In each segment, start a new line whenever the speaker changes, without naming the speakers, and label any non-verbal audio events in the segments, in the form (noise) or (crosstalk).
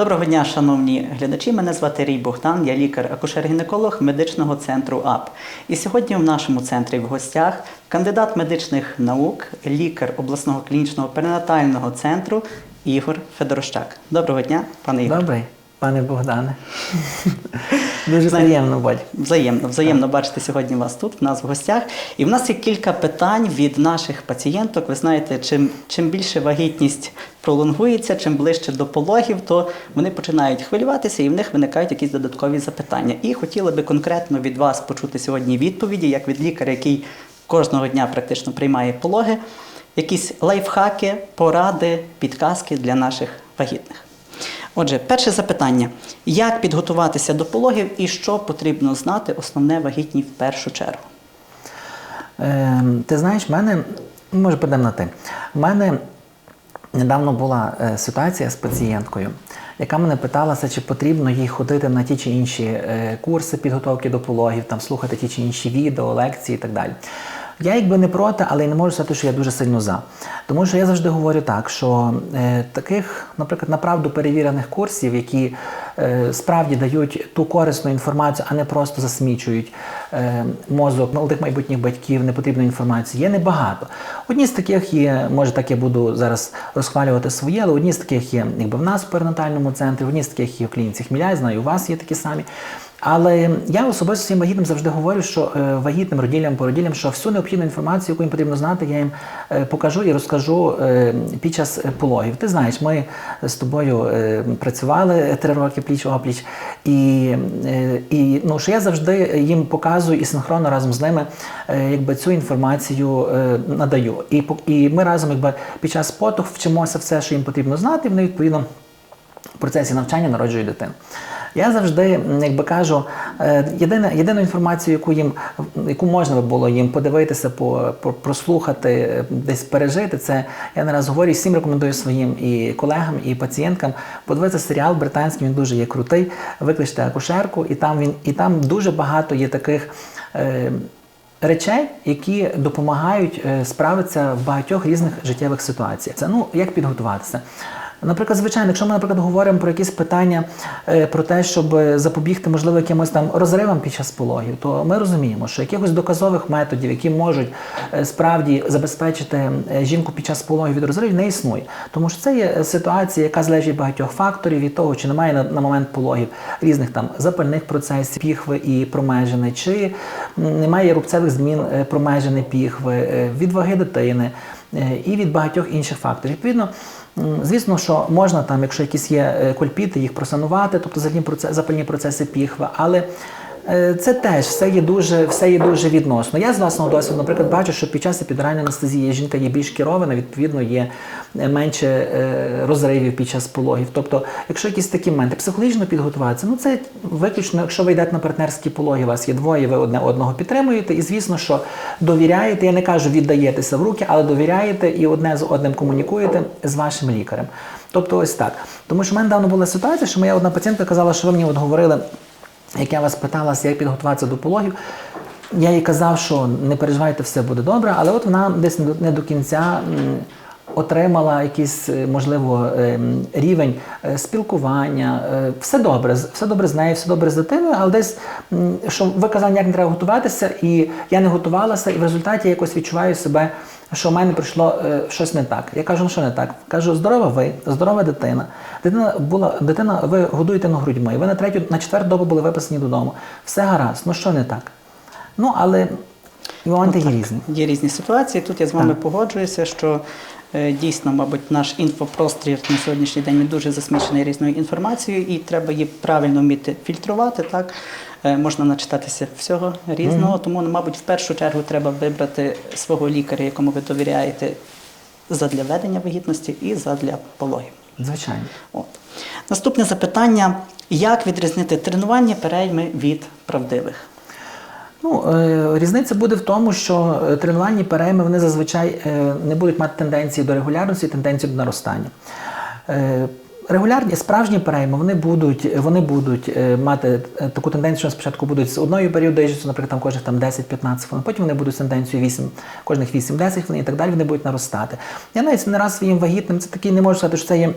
Доброго дня, шановні глядачі. Мене звати Рій Богдан, я лікар-акушер-гінеколог медичного центру АП. І сьогодні в нашому центрі в гостях кандидат медичних наук, лікар обласного клінічного перинатального центру Ігор Федорощак. Доброго дня, пане Ігор.
Добрий, пане Богдане. (laughs) Дуже приємно, Бодь.
Взаємно, взаємно бачити сьогодні вас тут, в нас в гостях. І в нас є кілька питань від наших пацієнток. Ви знаєте, чим, чим більше вагітність пролонгується, чим ближче до пологів, то вони починають хвилюватися і в них виникають якісь додаткові запитання. І хотіли би конкретно від вас почути сьогодні відповіді, як від лікаря, який кожного дня практично приймає пологи, якісь лайфхаки, поради, підказки для наших вагітних. Отже, перше запитання: як підготуватися до пологів і що потрібно знати основне вагітній в першу чергу?
Е, ти знаєш, в мене, ну, може, підемо на ти. У мене недавно була е, ситуація з пацієнткою, яка мене питалася, чи потрібно їй ходити на ті чи інші е, курси підготовки до пологів, там слухати ті чи інші відео, лекції і так далі. Я якби не проти, але й не можу сказати, що я дуже сильно за. Тому що я завжди говорю так, що е, таких, наприклад, направду перевірених курсів, які е, справді дають ту корисну інформацію, а не просто засмічують е, мозок молодих майбутніх батьків непотрібної інформації, є небагато. Одні з таких є, може так я буду зараз розхвалювати своє, але одні з таких є якби в нас в перинатальному центрі, одні з таких є в клініці Хміля, знаю, у вас є такі самі. Але я особисто своїм вагітним завжди говорю, що е, вагітним роділям, породілям, що всю необхідну інформацію, яку їм потрібно знати, я їм е, покажу і розкажу е, під час пологів. Ти знаєш, ми з тобою працювали три роки пліч опліч, і, і ну, що я завжди їм показую і синхронно разом з ними якби, цю інформацію надаю. І, і ми разом якби, під час потух вчимося все, що їм потрібно знати, і вони відповідно в процесі навчання народжують дитину. Я завжди м, якби кажу, е, єдина, єдину інформацію, яку їм яку можна би було їм подивитися, по, по- прослухати, е, десь пережити, це я не раз говорю, всім рекомендую своїм і колегам, і пацієнткам подивитися серіал британський, він дуже є крутий. Викличте акушерку, і там він і там дуже багато є таких. Е, Речей, які допомагають е, справитися в багатьох різних життєвих ситуаціях. Це ну як підготуватися. Наприклад, звичайно, якщо ми, наприклад, говоримо про якісь питання е, про те, щоб запобігти, можливо, якимось там розривам під час пологів, то ми розуміємо, що якихось доказових методів, які можуть е, справді забезпечити е, жінку під час пологів від розривів, не існує. Тому що це є ситуація, яка залежить багатьох факторів, від того, чи немає на, на момент пологів різних там запальних процесів, піхви і промежини, чи немає рубцевих змін промежини піхви, від ваги дитини і від багатьох інших факторів. Відповідно, звісно, що можна там, якщо якісь є кульпіти, кольпіти, їх просанувати, тобто запальні процеси, піхви, але е, це теж все є дуже, все є дуже відносно. Я з власного досвіду, наприклад, бачу, що під час епідуральної анестезії жінка є більш керована, відповідно, є е, менше е, розривів під час пологів. Тобто, якщо якісь такі моменти психологічно підготуватися, ну це виключно, якщо ви йдете на партнерські пологи, у вас є двоє, ви одне одного підтримуєте, і звісно, що довіряєте. Я не кажу, віддаєтеся в руки, але довіряєте і одне з одним комунікуєте з вашим лікарем. Тобто, ось так. Тому що в мене давно була ситуація, що моя одна пацієнтка казала, що ви мені от говорили як я вас питалася, як підготуватися до пологів, я їй казав, що не переживайте, все буде добре, але от вона десь не до- кінця отримала якийсь, е, можливо, ем, рівень е, спілкування. Е, Все добре, все добре з нею, все добре з дитиною, але десь, що ви казали, як не треба готуватися, і я не готувалася, і в результаті я якось відчуваю себе, що в мене прийшло щось не так. Я кажу, ну що не так? Кажу, здорова ви, здорова дитина. Дитина була, дитина, ви годуєте на грудьми, ви на третю, на четверту добу були виписані додому. Все гаразд, ну що не так? Ну, але моменти є різні.
Є різні ситуації. Тут я з вами
Так.
погоджуюся, що дійсно, мабуть, наш інфопрострір на сьогоднішній день дуже засмічений різною інформацією, і треба її правильно вміти фільтрувати. Так Е, можна начитатися всього різного. Тому, мабуть, в першу чергу треба вибрати свого лікаря, якому ви довіряєте задля ведення вагітності і задля пологів.
Звичайно.
От. Наступне запитання: як відрізнити тренування перейми від правдивих?
Ну, е, різниця буде в тому, що е, тренувальні перейми вони зазвичай е, не будуть мати тенденції до регулярності, тенденції до наростання. Регулярні справжні перейми вони будуть, вони будуть мати таку тенденцію, що спочатку будуть з одною періодичністю, наприклад, там кожних там 10-15 хвилин, потім вони будуть з тенденцією 8, кожних 8-10 хвилин і так далі, вони будуть наростати. Я навіть не раз своїм вагітним, це такий не можу сказати, що це є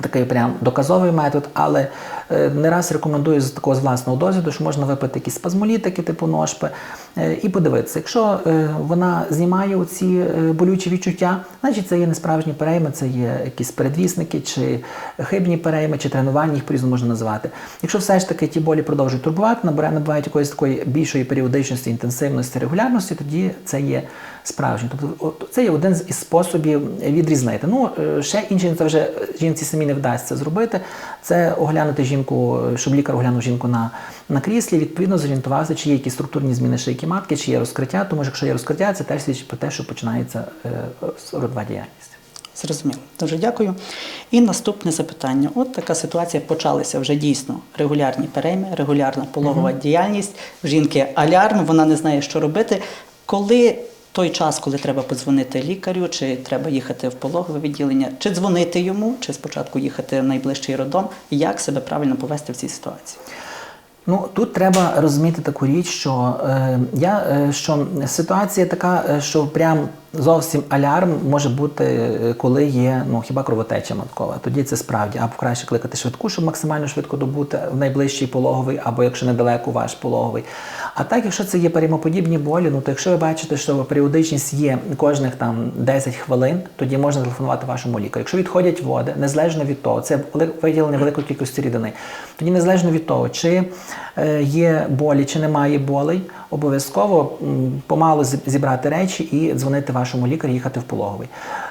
такий прям доказовий метод, але не раз рекомендую з такого з власного досвіду, що можна випити якісь спазмолітики, типу ношпи, е, і подивитися. Якщо е, вона знімає ці болючі відчуття, значить це є не справжні перейми, це є якісь передвісники, чи хибні перейми, чи тренування, їх по-різному можна називати. Якщо все ж таки ті болі продовжують турбувати, набирає набувають якоїсь такої більшої періодичності, інтенсивності, регулярності, тоді це є справжнє. Тобто це є один із способів відрізнити. Ну, е, ще інший це вже жінці самі не вдасться зробити. Це оглянути жінку, щоб лікар оглянув жінку на, на кріслі, відповідно зорієнтуватися, чи є якісь структурні зміни шийки матки, чи є розкриття. Тому що якщо є розкриття, це теж свідчить про те, що починається е, родова діяльність.
Зрозуміло. Дуже дякую. І наступне запитання. От така ситуація почалася вже дійсно. Регулярні перейми, регулярна пологова діяльність. В жінки алярм, вона не знає, що робити. Коли той час, коли треба подзвонити лікарю, чи треба їхати в пологове відділення, чи дзвонити йому, чи спочатку їхати в найближчий родом, як себе правильно повести в цій ситуації?
Ну тут треба розуміти таку річ, що е, я е, що ситуація така, е, що прям зовсім алярм може бути, е, коли є ну хіба кровотеча маткова. Тоді це справді або краще кликати швидку, щоб максимально швидко добути в найближчий пологовий, або якщо недалеко ваш пологовий. А так, якщо це є переймоподібні болі, ну то якщо ви бачите, що періодичність є кожних там 10 хвилин, тоді можна телефонувати вашому лікарю. Якщо відходять води, незалежно від того, це виділення великої кількості рідини, тоді незалежно від того, чи е, є болі, чи немає болей, обов'язково помалу зібрати речі і дзвонити вашому лікарю, їхати в пологовий.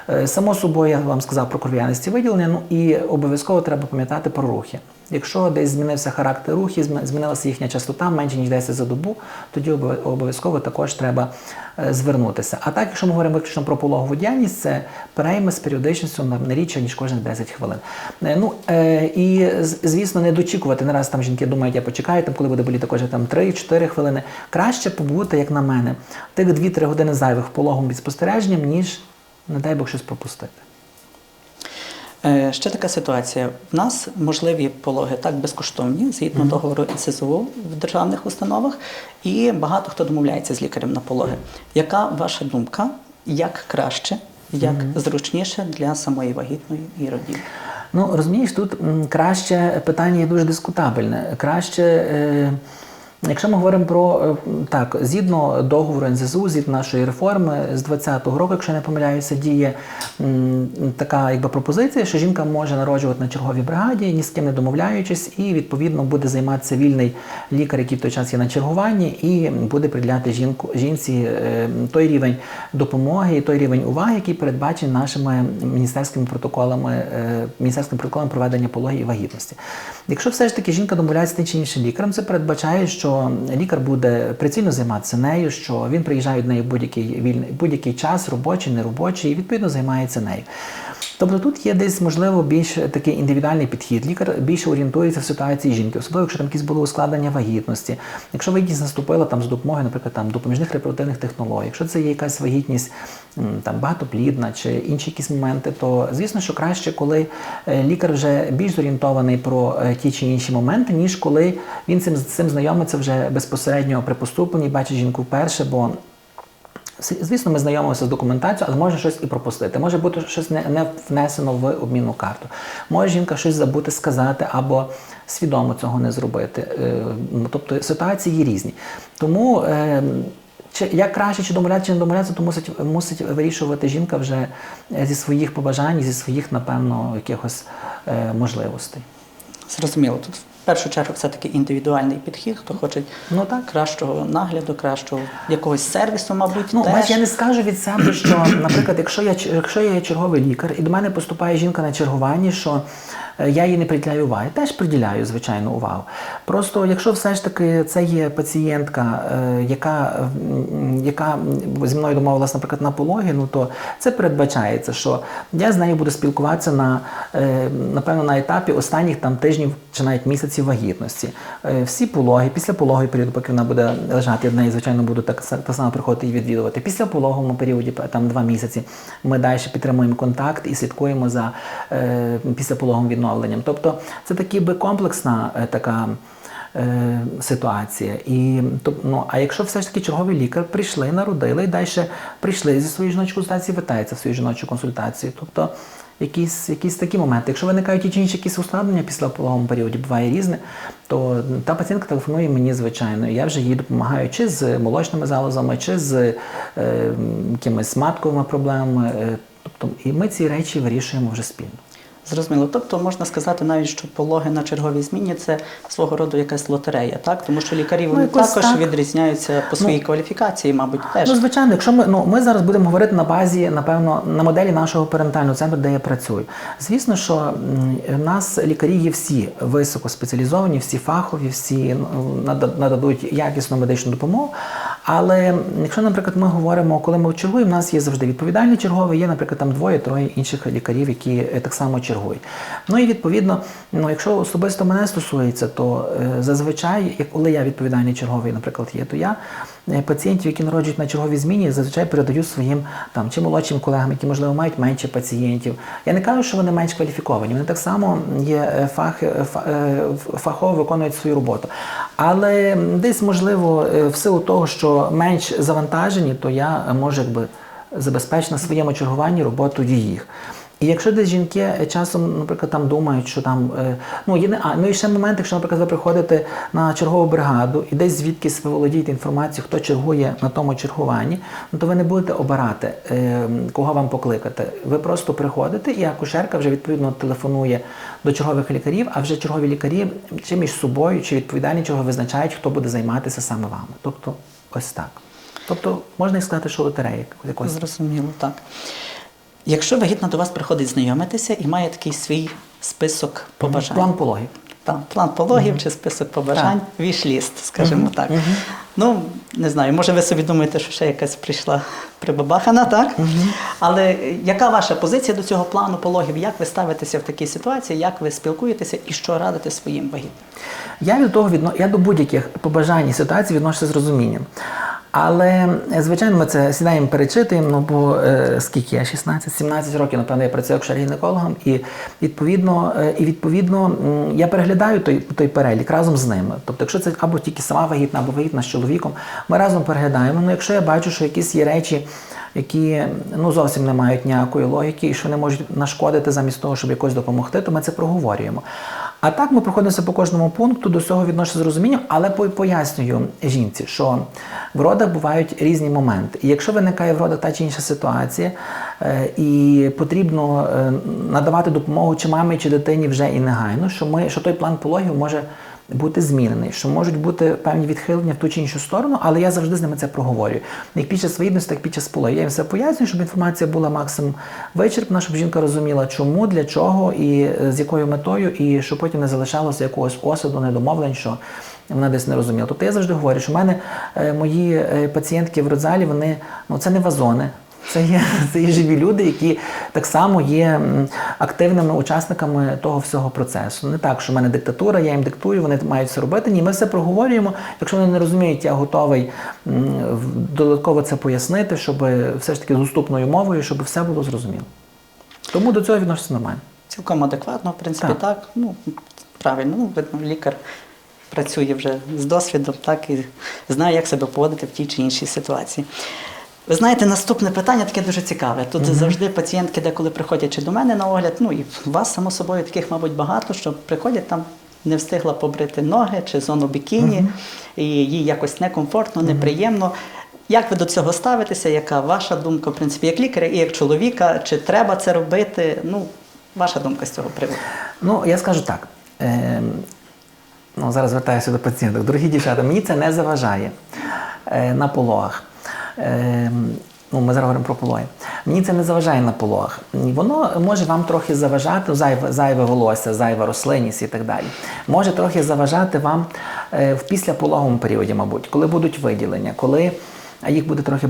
Е, Само собою, я вам сказав про кров'яності виділення, ну і обов'язково треба пам'ятати про рухи. Якщо десь змінився характер рухів, змінилася їхня частота менше ніж 10 за добу, тоді обов'язково також треба е, звернутися. А так, якщо ми говоримо виключно про пологову діяльність, це перейми з періодичністю на рідше, ніж кожних 10 хвилин. Е, Ну е, і звісно, не дочікувати. Не раз там жінки думають, я почекаю, там коли буде боліти кожні там 3-4 хвилини. Краще побути, як на мене, тих 2-3 години зайвих в пологовому від спостереженням, ніж, не дай Бог, щось пропустити.
Е, Ще така ситуація. В нас можливі пологи так безкоштовні згідно договору НСЗУ в державних установах, і багато хто домовляється з лікарем на пологи. Яка ваша думка? Як краще, як зручніше для самої вагітної і родів?
Ну, розумієш, тут краще питання є дуже дискутабельне. Краще, е, якщо ми говоримо про е, так, згідно договору НЗЗУ, згідно нашої реформи з 20-го року, якщо я не помиляюся, діє така якби пропозиція, що жінка може народжувати на черговій бригаді, ні з ким не домовляючись, і відповідно буде займатися вільний лікар, який в той час є на чергуванні, і буде приділяти жінку жінці е, той рівень допомоги і той рівень уваги, який передбачений нашими міністерськими протоколами, е, міністерським протоколом проведення пологів і вагітності. Якщо все ж таки жінка домовляється з тим чи іншим лікарем, це передбачає, що лікар буде прицільно займатися нею, що він приїжджає до неї будь-який вільний будь-який час, робочий, неробочий, і відповідно займається нею. Тобто тут є десь, можливо, більш такий індивідуальний підхід. Лікар більше орієнтується в ситуації жінки, особливо, якщо там якісь були ускладнення вагітності. Якщо вагітність наступила там з допомогою, наприклад, там допоміжних репродуктивних технологій, якщо це є якась вагітність там багатоплідна чи інші якісь моменти, то звісно, що краще, коли е, лікар вже більш зорієнтований про е, ті чи інші моменти, ніж коли він цим, з цим знайомиться вже безпосередньо при поступленні, бачить жінку вперше, бо Звісно, ми знайомимося з документацією, але може щось і пропустити. Може бути щось не, не внесено в обмінну карту. Може жінка щось забути сказати або свідомо цього не зробити. Е, ну, Тобто ситуації є різні. Тому е, чи як краще, чи домовлятися, чи не домовлятися, то мусить, мусить вирішувати жінка вже е, зі своїх побажань, зі своїх, напевно, якихось можливостей.
Зрозуміло, тут в першу чергу все-таки індивідуальний підхід, хто хоче
Ну так.
кращого нагляду, кращого якогось сервісу, мабуть,
Ну,
теж.
я не скажу від себе, що, наприклад, якщо я якщо я є черговий лікар, і до мене поступає жінка на чергуванні, що я їй не приділяю уваги, теж приділяю, звичайно, увагу. Просто якщо все ж таки це є пацієнтка, е, яка, яка зі мною домовилась, наприклад, на пологі, ну то це передбачається, що я з нею буду спілкуватися на е, напевно на етапі останніх там тижнів чи навіть місяців вагітності. Е, Всі пологи, після пологового періоду, поки вона буде лежати, я до неї, звичайно, буду так, так само приходити і відвідувати. Після пологовому періоді, там два місяці, ми далі підтримуємо контакт і слідкуємо за е, післяпологовим відновленням. Тобто це такі би комплексна е, така. е, Ситуація. І, ну, а якщо все ж таки черговий лікар прийшли, народили і далі прийшли зі своєю жіночою консультацією, вертаються в свою жіночу консультацію. Тобто Якісь, якісь такі моменти. Якщо виникають ті чи якісь ускладнення після пологовому періоді, буває різне, то та пацієнтка телефонує мені звичайно. Я вже їй допомагаю чи з молочними залозами, чи з е, якимись матковими проблемами. Е, тобто, і ми ці речі вирішуємо вже спільно.
Зрозуміло. Тобто можна сказати навіть, що пологи на черговій зміні це свого роду якась лотерея, так? Тому що лікарі вони
якось
також
так.
відрізняються по своїй кваліфікації, мабуть, теж.
Ну, звичайно, якщо ми ну ми зараз будемо говорити на базі, напевно, на моделі нашого перинатального центру, де я працюю. Звісно, що в нас лікарі є всі високоспеціалізовані, всі фахові, всі ну, нада- нададуть якісну медичну допомогу. Але якщо, наприклад, ми говоримо, коли ми чергуємо, в нас є завжди відповідальний черговий, є, наприклад, там двоє-троє інших лікарів, які е, так само чергують. Ну і відповідно, ну якщо особисто мене стосується, то е, зазвичай, коли я відповідальний черговий, наприклад, є, то я е, пацієнтів, які народжують на черговій зміні, зазвичай передаю своїм там чи молодшим колегам, які можливо мають менше пацієнтів. Я не кажу, що вони менш кваліфіковані. Вони так само є е, фах, е, е, фахово виконують свою роботу. Але десь можливо, в силу того, що менш завантажені, то я можу якби забезпечити на своєму чергуванні роботу їх. І якщо десь жінки е, часом, наприклад, там думають, що там е, ну є а ну і ще момент, якщо, наприклад, ви приходите на чергову бригаду і десь звідкись ви володієте інформацією, хто чергує на тому чергуванні, ну то ви не будете обирати, е, кого вам покликати. Ви просто приходите, і акушерка вже відповідно телефонує до чергових лікарів, а вже чергові лікарі чи між собою, чи відповідальні чого визначають, хто буде займатися саме вами. Тобто, ось так. Тобто можна і сказати, що лотерея якось.
Зрозуміло, так. Якщо вагітна до вас приходить знайомитися і має такий свій список побажань.
План пологів.
Там, план пологів чи список побажань, вішліст, скажімо так. Ну, не знаю, може ви собі думаєте, що ще якась прийшла прибабахана, так? Але яка ваша позиція до цього плану пологів? Як ви ставитеся в такій ситуації, як ви спілкуєтеся і що радите своїм вагітним?
Я від того відно... я до будь-яких побажань і ситуацій відношуся з розумінням. Але, е, звичайно, ми це сідаємо, перечитуємо, ну бо е, скільки я 16-17 років, напевно, я працюю акушер-гінекологом, і відповідно, е, і відповідно я переглядаю той, той перелік разом з ними. Тобто, якщо це або тільки сама вагітна, або вагітна з чоловіком, ми разом переглядаємо. Ну, якщо я бачу, що якісь є речі, які ну зовсім не мають ніякої логіки, і що не можуть нашкодити замість того, щоб якось допомогти, то ми це проговорюємо. А так ми проходимося по кожному пункту, до цього відношуся з розумінням, але пояснюю жінці, що в родах бувають різні моменти. І якщо виникає в родах та чи інша ситуація, е, і потрібно е, надавати допомогу чи мамі, чи дитині вже і негайно, що ми що той план пологів може бути змінений, що можуть бути певні відхилення в ту чи іншу сторону, але я завжди з ними це проговорюю. Як під час вагітності, так під час пологів. Я їм все пояснюю, щоб інформація була максимум вичерпна, щоб жінка розуміла, чому, для чого і е, з якою метою, і щоб потім не залишалося якогось осаду, недомовлень, що вона десь не розуміла. Тобто я завжди говорю, що в мене е, мої е, пацієнтки в родзалі, вони ну це не вазони. Це є, (laughs) це є живі люди, які так само є активними учасниками того всього процесу. Не так, що в мене диктатура, я їм диктую, вони мають все робити. Ні, ми все проговорюємо. Якщо вони не розуміють, я готовий додатково це пояснити, щоб все ж таки з доступною мовою, щоб все було зрозуміло. Тому до цього відноситься нормально.
Цілком адекватно, в принципі,
Так.
так. Ну, правильно, ну, видно, лікар працює вже з досвідом, так, і знає, як себе поводити в тій чи іншій ситуації. Ви знаєте, наступне питання таке дуже цікаве. Тут завжди пацієнтки деколи приходять чи до мене на огляд, ну і вас, само собою, таких, мабуть, багато, що приходять там. Не встигла побрити ноги чи зону бікіні, і їй якось некомфортно, неприємно. Як ви до цього ставитеся? Яка ваша думка, в принципі, як лікаря і як чоловіка? Чи треба це робити? Ну, ваша думка з цього приводу?
Ну, я скажу так. Е, ну, зараз звертаюся до пацієнток. Дорогі дівчата, мені це не заважає е, на пологах. Е, ну, ми зараз говоримо про пологи. Мені це не заважає на пологах. Воно може вам трохи заважати, зайве, зайве волосся, зайва рослинність і так далі. Може трохи заважати вам е, в післяпологовому періоді, мабуть, коли будуть виділення, коли їх буде трохи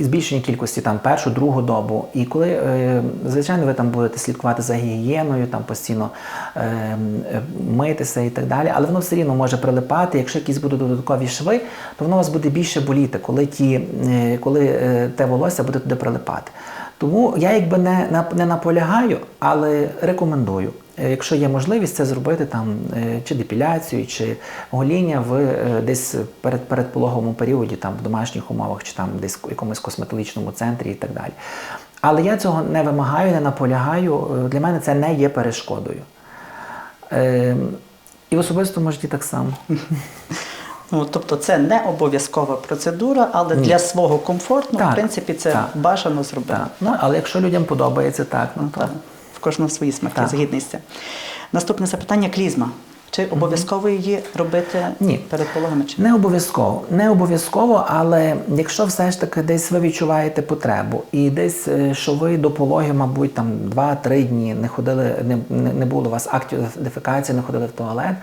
збільшені кількості там першу, другу добу. І коли, е, звичайно, ви там будете слідкувати за гігієною, там постійно е, е, митися і так далі, але воно все рівно може прилипати. Якщо якісь будуть додаткові шви, то воно у вас буде більше боліти, коли ті, коли те волосся буде туди прилипати. Тому я якби не, не наполягаю, але рекомендую. Е, Якщо є можливість це зробити там е, чи депіляцію, чи гоління в е, десь перед передпологовому періоді, там в домашніх умовах, чи там десь в якомусь косметологічному центрі і так далі. Але я цього не вимагаю, не наполягаю. Для мене це не є перешкодою. Е, і в особистому житті так само. (laughs)
Ну, тобто це не обов'язкова процедура, але для свого комфорту,
Так,
в принципі, це
так.
бажано зробити.
Так. Ну, але якщо людям подобається так, ну то
Так. В кожного свої смаки, згідниться. Наступне запитання клізма. Чи обов'язково її робити
Ні.
перед пологами? Чи
Не обов'язково, не обов'язково, але якщо все ж таки десь ви відчуваєте потребу, і десь е, що ви до пологів, мабуть, там 2-3 дні не ходили, не, не було у вас актів дефікації, не ходили в туалет.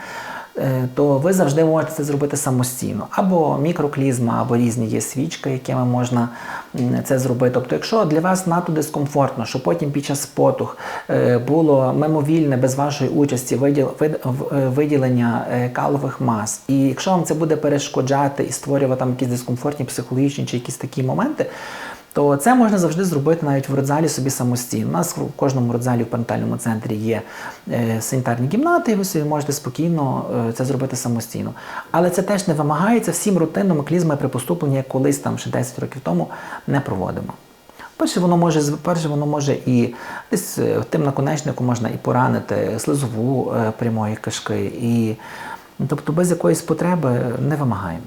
Е, То ви завжди можете це зробити самостійно. Або мікроклізма, або різні є свічки, якими можна це зробити. Тобто, якщо для вас надто дискомфортно, що потім під час потуг е, було мимовільне без вашої участі е, виділення калових мас, і якщо вам це буде перешкоджати і створювати там якісь дискомфортні психологічні чи якісь такі моменти, то це можна завжди зробити навіть в родзалі собі самостійно. У нас в кожному родзалі в перинатальному центрі є е, санітарні кімнати, і ви собі можете спокійно е, це зробити самостійно. Але це теж не вимагається всім рутинними клізми при поступленні, як колись там ще 10 років тому не проводимо. Перше, воно може перше, воно може і десь е, тим наконечнику можна і поранити слизову прямої кишки, і тобто без якоїсь потреби не вимагаємо.